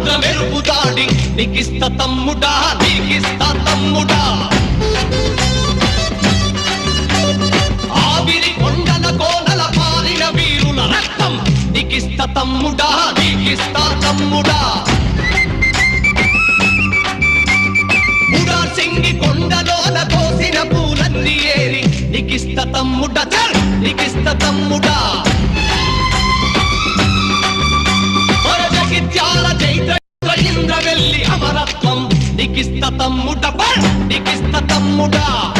పట్టి నీకిస్త తమ్ముడా నీకిస్త తమ్ముడా. ఆవిరి కొండల కోనల పారిన వీరుల రక్తం నీకిస్త తమ్ముడా నీకిస్త తమ్ముడా. సింగి కొండలోన కోసిన పూలన్నీ ఏరి నీకిస్త తమ్ముడా చల్ నీకిస్త తమ్ముడా. నీకిస్త తమ్ముడ పల్ నీకిస్త తమ్ముడా!